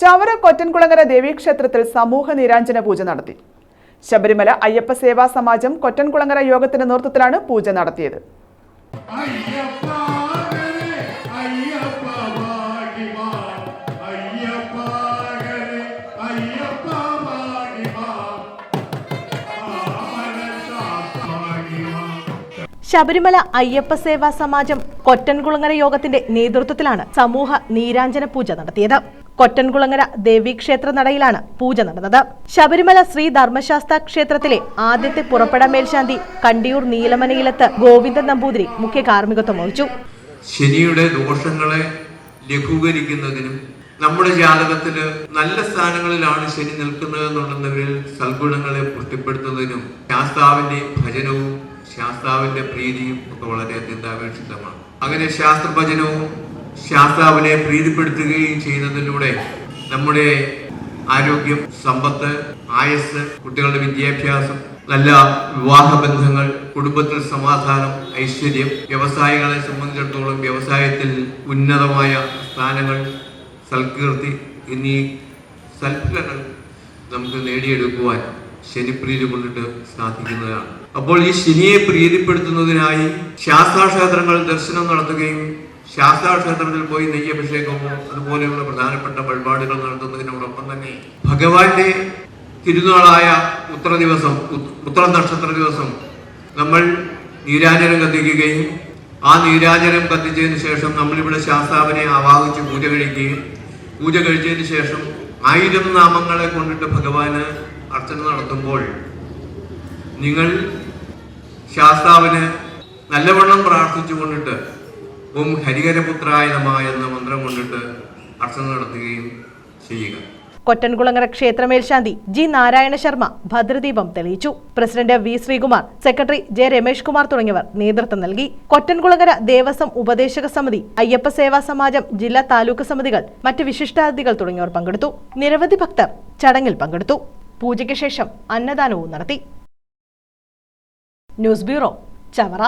ചവറ കൊറ്റൻകുളങ്ങര ദേവീക്ഷേത്രത്തിൽ സമൂഹ നീരാഞ്ജന പൂജ നടത്തി. ശബരിമല അയ്യപ്പ സേവാ സമാജം കൊറ്റൻകുളങ്ങര യോഗത്തിന്റെ നേതൃത്വത്തിലാണ് പൂജ നടത്തിയത്. ശബരിമല അയ്യപ്പ സേവാ സമാജം കൊറ്റൻകുളങ്ങര യോഗത്തിന്റെ നേതൃത്വത്തിലാണ് സമൂഹ നീരാഞ്ജന പൂജ നടത്തിയത്. കൊറ്റൻകുളങ്ങര ദേവീക്ഷേത്ര നടയിലാണ് പൂജ നടന്നത്. ശബരിമല ശ്രീ ധർമ്മശാസ്ത്ര ക്ഷേത്രത്തിലെ ആദ്യത്തെ പുറപ്പെട മേൽശാന്തി കണ്ടിയൂർ നീലമനയിലത്ത് ഗോവിന്ദൻ നമ്പൂതിരി മുഖ്യ കാർമ്മികത്വം വഹിച്ചു. ശനിയുടെ ദോഷങ്ങളെ ലഘൂകരിക്കുന്നതിനും നമ്മുടെ ജാതകത്തിൽ നല്ല സ്ഥാനങ്ങളിലാണ് ശനി നിൽക്കുന്നത് എന്നുള്ളവരിൽ സൽഗുണങ്ങളെ പുഷ്ടിപ്പെടുത്തുന്നതിനും ശാസ്താവിന്റെ ഭജനവും ശാസ്താവിന്റെ പ്രീതിയും ഒക്കെ വളരെ അത്യന്താപേക്ഷിതമാണ്. അങ്ങനെ ശാസ്ത്ര ഭജനവും ശാസ്താവിനെ പ്രീതിപ്പെടുത്തുകയും ചെയ്യുന്നതിലൂടെ നമ്മുടെ ആരോഗ്യം സമ്പത്ത് ആയസ് കുട്ടികളുടെ വിദ്യാഭ്യാസം നല്ല വിവാഹ ബന്ധങ്ങൾ കുടുംബത്തിൽ സമാധാനം ഐശ്വര്യം വ്യവസായികളെ സംബന്ധിച്ചിടത്തോളം വ്യവസായത്തിൽ ഉന്നതമായ സ്ഥാനങ്ങൾ സൽകീർത്തി എന്നീ സൽഫലങ്ങൾ നമുക്ക് നേടിയെടുക്കുവാൻ ശനിപ്രീതി കൊണ്ടിട്ട് സാധിക്കുന്നതാണ് അപ്പോൾ ഈ ശനിയെ പ്രീതിപ്പെടുത്തുന്നതിനായി ശാസ്താക്ഷേത്രങ്ങൾ ദർശനം നടത്തുകയും ശാസ്താക്ഷേത്രത്തിൽ പോയി നെയ്യഭിഷേകമോ അതുപോലെയുള്ള പ്രധാനപ്പെട്ട വഴിപാടുകൾ നടത്തുന്നതിനോടൊപ്പം തന്നെ ഭഗവാന്റെ തിരുനാളായ ഉത്തര ദിവസം ഉത്ര നക്ഷത്ര ദിവസം നമ്മൾ നീരാജനം കത്തിക്കുകയും ആ നീരാജനം കത്തിച്ചതിന് ശേഷം നമ്മളിവിടെ ശാസ്താവിനെ ആവാഹിച്ച് പൂജ കഴിക്കുകയും പൂജ കഴിച്ചതിന് ശേഷം ആയിരം നാമങ്ങളെ കൊണ്ടിട്ട് ഭഗവാന് അർച്ചന നടത്തുമ്പോൾ നിങ്ങൾ ശാസ്താവിന് നല്ലവണ്ണം പ്രാർത്ഥിച്ചു കൊണ്ടിട്ട് ഓം ഹരിഹരപുത്രായ നമ എന്ന മന്ത്രം കൊണ്ടിട്ട് അർച്ചന നടത്തുകയും ചെയ്യുക. കൊറ്റൻകുളങ്ങര ക്ഷേത്രമേൽശാന്തി ജി നാരായണ ശർമ്മ ഭദ്രദീപം തെളിയിച്ചു. President V Sreekumar secretary J Ramesh Kumar തുടങ്ങിയവർ നേതൃത്വം നൽകി. കൊറ്റൻകുളങ്ങര ദേവസ്വം ഉപദേശക സമിതി അയ്യപ്പ സേവാ സമാജം ജില്ലാ താലൂക്ക് സമിതികൾ മറ്റ് വിശിഷ്ടാതിഥികൾ തുടങ്ങിയവർ പങ്കെടുത്തു. നിരവധി ഭക്തർ ചടങ്ങിൽ പങ്കെടുത്തു. പൂജയ്ക്ക് ശേഷം അന്നദാനവും നടത്തി. News bureau Chavara.